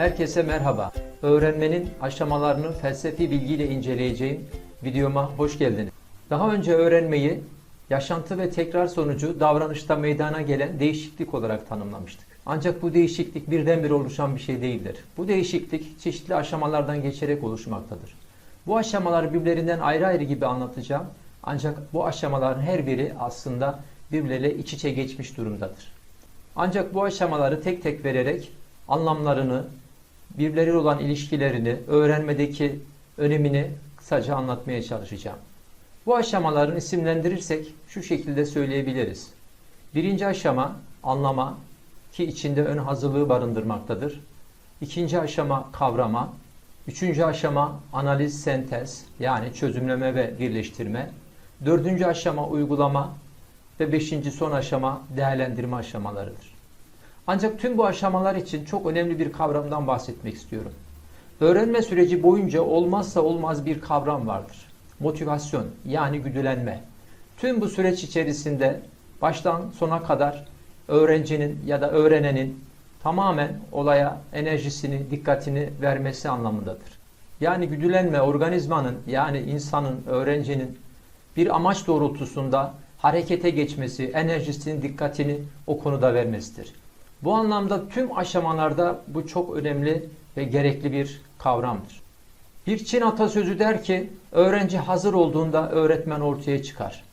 Herkese merhaba. Öğrenmenin aşamalarını felsefi bilgiyle inceleyeceğim videoma hoş geldiniz. Daha önce öğrenmeyi yaşantı ve tekrar sonucu davranışta meydana gelen değişiklik olarak tanımlamıştık. Ancak bu değişiklik birdenbire oluşan bir şey değildir. Bu değişiklik çeşitli aşamalardan geçerek oluşmaktadır. Bu aşamaları birbirlerinden ayrı ayrı gibi anlatacağım. Ancak bu aşamaların her biri aslında birbirleriyle iç içe geçmiş durumdadır. Ancak bu aşamaları tek tek vererek anlamlarını, birbirleriyle olan ilişkilerini, öğrenmedeki önemini kısaca anlatmaya çalışacağım. Bu aşamaların isimlendirirsek şu şekilde söyleyebiliriz. Birinci aşama anlama ki içinde ön hazırlığı barındırmaktadır. İkinci aşama kavrama. Üçüncü aşama analiz, sentez yani çözümleme ve birleştirme. Dördüncü aşama uygulama ve beşinci son aşama değerlendirme aşamalarıdır. Ancak tüm bu aşamalar için çok önemli bir kavramdan bahsetmek istiyorum. Öğrenme süreci boyunca olmazsa olmaz bir kavram vardır. Motivasyon yani güdülenme. Tüm bu süreç içerisinde baştan sona kadar öğrencinin ya da öğrenenin tamamen olaya enerjisini, dikkatini vermesi anlamındadır. Yani güdülenme organizmanın yani insanın, öğrencinin bir amaç doğrultusunda harekete geçmesi, enerjisini, dikkatini o konuda vermesidir. Bu anlamda tüm aşamalarda bu çok önemli ve gerekli bir kavramdır. Bir Çin atasözü der ki, öğrenci hazır olduğunda öğretmen ortaya çıkar.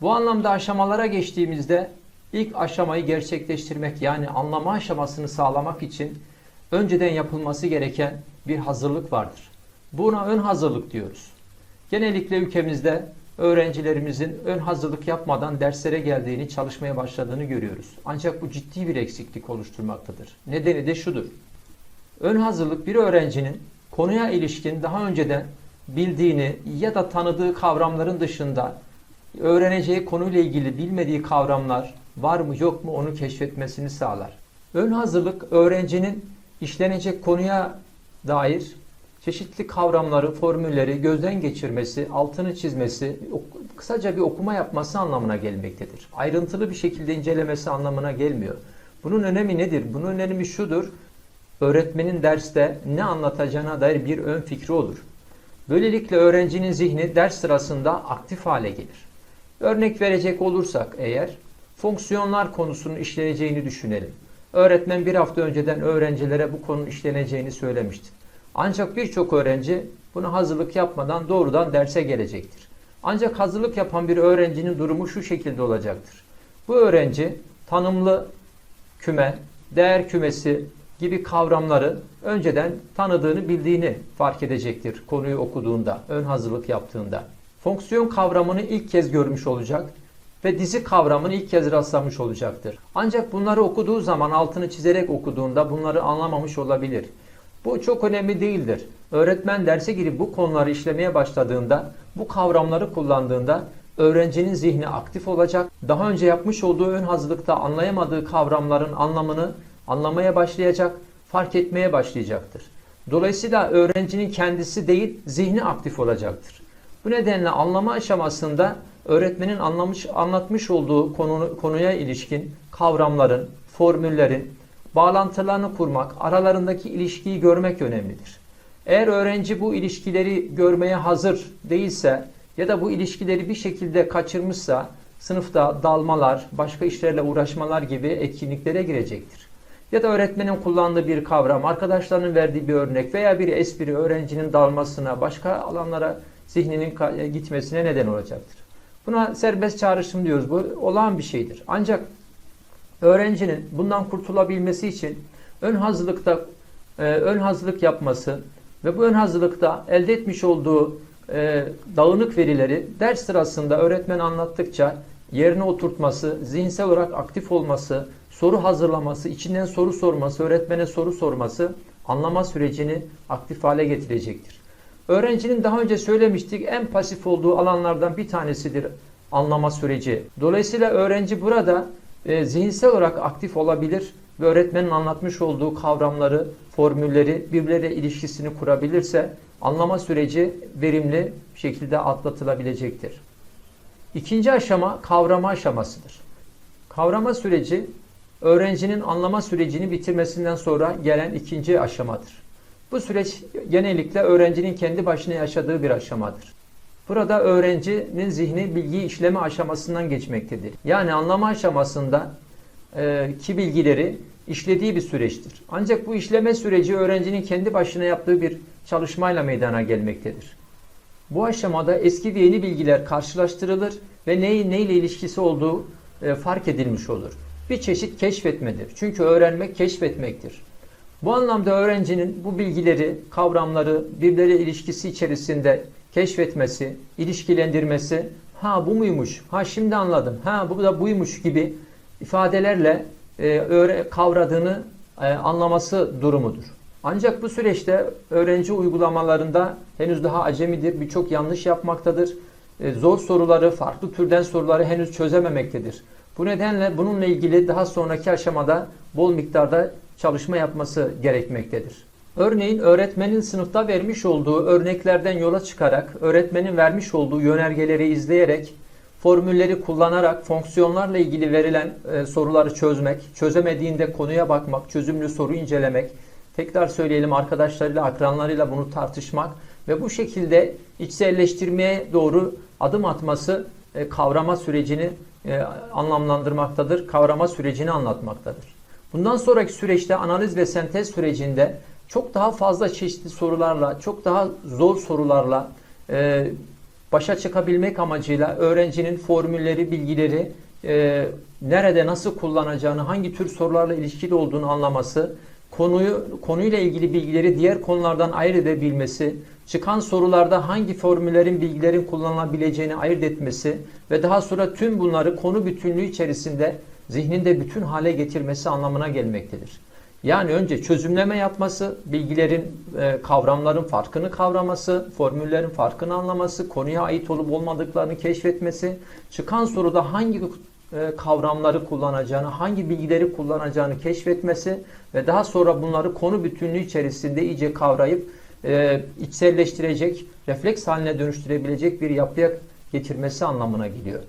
Bu anlamda aşamalara geçtiğimizde ilk aşamayı gerçekleştirmek yani anlama aşamasını sağlamak için önceden yapılması gereken bir hazırlık vardır. Buna ön hazırlık diyoruz. Genellikle ülkemizde öğrencilerimizin ön hazırlık yapmadan derslere geldiğini, çalışmaya başladığını görüyoruz. Ancak bu ciddi bir eksiklik oluşturmaktadır. Nedeni de şudur. Ön hazırlık bir öğrencinin konuya ilişkin daha önceden bildiğini ya da tanıdığı kavramların dışında öğreneceği konuyla ilgili bilmediği kavramlar var mı yok mu onu keşfetmesini sağlar. Ön hazırlık öğrencinin işlenecek konuya dair çeşitli kavramları, formülleri gözden geçirmesi, altını çizmesi, kısaca bir okuma yapması anlamına gelmektedir. Ayrıntılı bir şekilde incelemesi anlamına gelmiyor. Bunun önemi nedir? Bunun önemi şudur. Öğretmenin derste ne anlatacağına dair bir ön fikri olur. Böylelikle öğrencinin zihni ders sırasında aktif hale gelir. Örnek verecek olursak eğer fonksiyonlar konusunun işleneceğini düşünelim. Öğretmen bir hafta önceden öğrencilere bu konunun işleneceğini söylemişti. Ancak birçok öğrenci buna hazırlık yapmadan doğrudan derse gelecektir. Ancak hazırlık yapan bir öğrencinin durumu şu şekilde olacaktır. Bu öğrenci tanımlı küme, değer kümesi gibi kavramları önceden tanıdığını bildiğini fark edecektir konuyu okuduğunda, ön hazırlık yaptığında. Fonksiyon kavramını ilk kez görmüş olacak ve dizi kavramını ilk kez rastlamış olacaktır. Ancak bunları okuduğu zaman altını çizerek okuduğunda bunları anlamamış olabilir. Bu çok önemli değildir. Öğretmen derse girip bu konuları işlemeye başladığında, bu kavramları kullandığında öğrencinin zihni aktif olacak. Daha önce yapmış olduğu ön hazırlıkta anlayamadığı kavramların anlamını anlamaya başlayacak, fark etmeye başlayacaktır. Dolayısıyla öğrencinin kendisi değil, zihni aktif olacaktır. Bu nedenle anlama aşamasında öğretmenin anlamış, anlatmış olduğu konu, konuya ilişkin kavramların, formüllerin, bağlantılarını kurmak, aralarındaki ilişkiyi görmek önemlidir. Eğer öğrenci bu ilişkileri görmeye hazır değilse ya da bu ilişkileri bir şekilde kaçırmışsa sınıfta dalmalar, başka işlerle uğraşmalar gibi etkinliklere girecektir. Ya da öğretmenin kullandığı bir kavram, arkadaşlarının verdiği bir örnek veya bir espri öğrencinin dalmasına, başka alanlara zihninin gitmesine neden olacaktır. Buna serbest çağrışım diyoruz. Bu olağan bir şeydir. Ancak öğrencinin bundan kurtulabilmesi için ön hazırlıkta e, ön hazırlık yapması ve bu ön hazırlıkta elde etmiş olduğu e, dağınık verileri ders sırasında öğretmen anlattıkça yerine oturtması, zihinsel olarak aktif olması, soru hazırlaması, içinden soru sorması, öğretmene soru sorması anlama sürecini aktif hale getirecektir. Öğrencinin daha önce söylemiştik en pasif olduğu alanlardan bir tanesidir anlama süreci. Dolayısıyla öğrenci burada e, zihinsel olarak aktif olabilir ve öğretmenin anlatmış olduğu kavramları, formülleri birbirleriyle ilişkisini kurabilirse anlama süreci verimli şekilde atlatılabilecektir. İkinci aşama kavrama aşamasıdır. Kavrama süreci öğrencinin anlama sürecini bitirmesinden sonra gelen ikinci aşamadır. Bu süreç genellikle öğrencinin kendi başına yaşadığı bir aşamadır. Burada öğrencinin zihni bilgi işleme aşamasından geçmektedir. Yani anlama aşamasında e, ki bilgileri işlediği bir süreçtir. Ancak bu işleme süreci öğrencinin kendi başına yaptığı bir çalışmayla meydana gelmektedir. Bu aşamada eski ve yeni bilgiler karşılaştırılır ve neyi neyle ilişkisi olduğu e, fark edilmiş olur. Bir çeşit keşfetmedir. Çünkü öğrenmek keşfetmektir. Bu anlamda öğrencinin bu bilgileri, kavramları birbirleriyle ilişkisi içerisinde keşfetmesi, ilişkilendirmesi, ha bu muymuş, ha şimdi anladım, ha bu da buymuş gibi ifadelerle e, öğre, kavradığını e, anlaması durumudur. Ancak bu süreçte öğrenci uygulamalarında henüz daha acemidir, birçok yanlış yapmaktadır. E, zor soruları, farklı türden soruları henüz çözememektedir. Bu nedenle bununla ilgili daha sonraki aşamada bol miktarda çalışma yapması gerekmektedir. Örneğin öğretmenin sınıfta vermiş olduğu örneklerden yola çıkarak, öğretmenin vermiş olduğu yönergeleri izleyerek, formülleri kullanarak fonksiyonlarla ilgili verilen e, soruları çözmek, çözemediğinde konuya bakmak, çözümlü soru incelemek, tekrar söyleyelim arkadaşlarıyla, akranlarıyla bunu tartışmak ve bu şekilde içselleştirmeye doğru adım atması e, kavrama sürecini e, anlamlandırmaktadır, kavrama sürecini anlatmaktadır. Bundan sonraki süreçte analiz ve sentez sürecinde çok daha fazla çeşitli sorularla, çok daha zor sorularla e, başa çıkabilmek amacıyla öğrencinin formülleri, bilgileri e, nerede nasıl kullanacağını, hangi tür sorularla ilişkili olduğunu anlaması, konuyu konuyla ilgili bilgileri diğer konulardan ayırt edebilmesi, çıkan sorularda hangi formüllerin, bilgilerin kullanılabileceğini ayırt etmesi ve daha sonra tüm bunları konu bütünlüğü içerisinde zihninde bütün hale getirmesi anlamına gelmektedir. Yani önce çözümleme yapması, bilgilerin, e, kavramların farkını kavraması, formüllerin farkını anlaması, konuya ait olup olmadıklarını keşfetmesi, çıkan soruda hangi e, kavramları kullanacağını, hangi bilgileri kullanacağını keşfetmesi ve daha sonra bunları konu bütünlüğü içerisinde iyice kavrayıp e, içselleştirecek, refleks haline dönüştürebilecek bir yapıya getirmesi anlamına geliyor.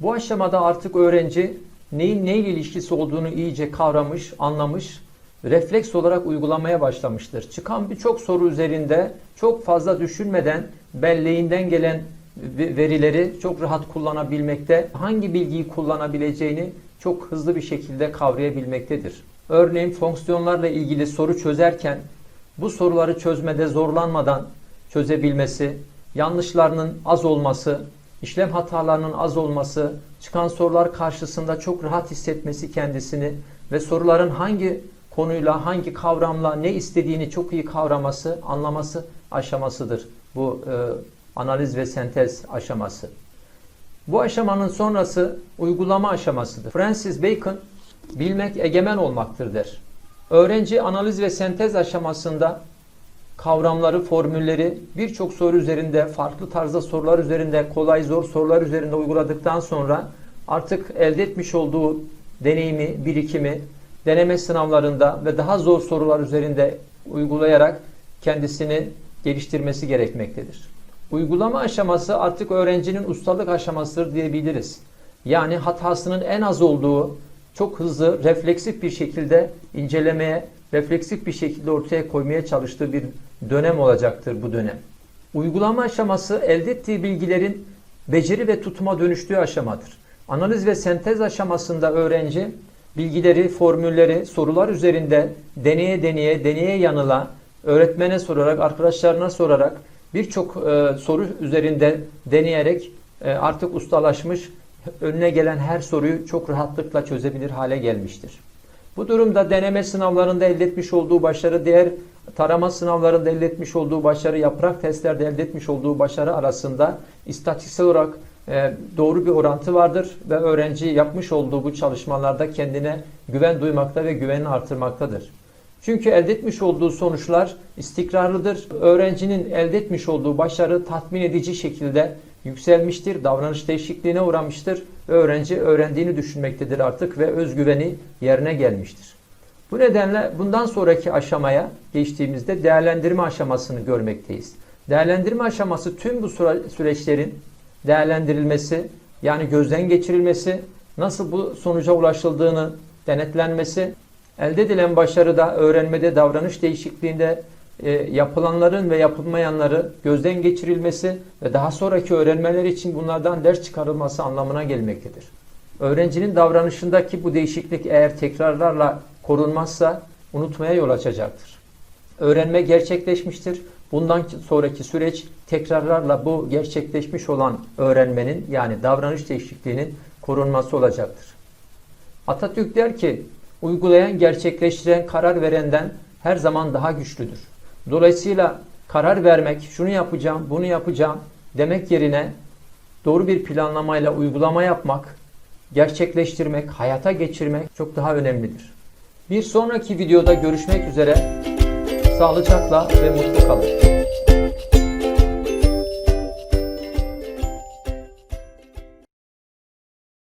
Bu aşamada artık öğrenci neyin neyle ilişkisi olduğunu iyice kavramış, anlamış, refleks olarak uygulamaya başlamıştır. Çıkan birçok soru üzerinde çok fazla düşünmeden belleğinden gelen verileri çok rahat kullanabilmekte, hangi bilgiyi kullanabileceğini çok hızlı bir şekilde kavrayabilmektedir. Örneğin fonksiyonlarla ilgili soru çözerken bu soruları çözmede zorlanmadan çözebilmesi, yanlışlarının az olması, işlem hatalarının az olması, çıkan sorular karşısında çok rahat hissetmesi kendisini ve soruların hangi konuyla, hangi kavramla ne istediğini çok iyi kavraması, anlaması aşamasıdır. Bu e, analiz ve sentez aşaması. Bu aşamanın sonrası uygulama aşamasıdır. Francis Bacon bilmek egemen olmaktır der. Öğrenci analiz ve sentez aşamasında kavramları, formülleri birçok soru üzerinde, farklı tarzda sorular üzerinde, kolay zor sorular üzerinde uyguladıktan sonra artık elde etmiş olduğu deneyimi, birikimi deneme sınavlarında ve daha zor sorular üzerinde uygulayarak kendisini geliştirmesi gerekmektedir. Uygulama aşaması artık öğrencinin ustalık aşamasıdır diyebiliriz. Yani hatasının en az olduğu, çok hızlı, refleksif bir şekilde incelemeye, refleksif bir şekilde ortaya koymaya çalıştığı bir dönem olacaktır bu dönem. Uygulama aşaması elde ettiği bilgilerin beceri ve tutuma dönüştüğü aşamadır. Analiz ve sentez aşamasında öğrenci bilgileri, formülleri sorular üzerinde deneye deneye, deneye yanıla, öğretmene sorarak, arkadaşlarına sorarak birçok e, soru üzerinde deneyerek e, artık ustalaşmış, önüne gelen her soruyu çok rahatlıkla çözebilir hale gelmiştir. Bu durumda deneme sınavlarında elde etmiş olduğu başarı, diğer tarama sınavlarında elde etmiş olduğu başarı, yaprak testlerde elde etmiş olduğu başarı arasında istatistiksel olarak e, doğru bir orantı vardır ve öğrenci yapmış olduğu bu çalışmalarda kendine güven duymakta ve güvenini artırmaktadır. Çünkü elde etmiş olduğu sonuçlar istikrarlıdır. Öğrencinin elde etmiş olduğu başarı tatmin edici şekilde yükselmiştir, davranış değişikliğine uğramıştır öğrenci öğrendiğini düşünmektedir artık ve özgüveni yerine gelmiştir. Bu nedenle bundan sonraki aşamaya geçtiğimizde değerlendirme aşamasını görmekteyiz. Değerlendirme aşaması tüm bu süreçlerin değerlendirilmesi, yani gözden geçirilmesi, nasıl bu sonuca ulaşıldığını denetlenmesi, elde edilen başarıda, öğrenmede, davranış değişikliğinde e, yapılanların ve yapılmayanları gözden geçirilmesi ve daha sonraki öğrenmeler için bunlardan ders çıkarılması anlamına gelmektedir. Öğrencinin davranışındaki bu değişiklik eğer tekrarlarla korunmazsa unutmaya yol açacaktır. Öğrenme gerçekleşmiştir. Bundan sonraki süreç tekrarlarla bu gerçekleşmiş olan öğrenmenin yani davranış değişikliğinin korunması olacaktır. Atatürk der ki, uygulayan, gerçekleştiren, karar verenden her zaman daha güçlüdür. Dolayısıyla karar vermek, şunu yapacağım, bunu yapacağım demek yerine doğru bir planlamayla uygulama yapmak, gerçekleştirmek, hayata geçirmek çok daha önemlidir. Bir sonraki videoda görüşmek üzere. Sağlıcakla ve mutlu kalın.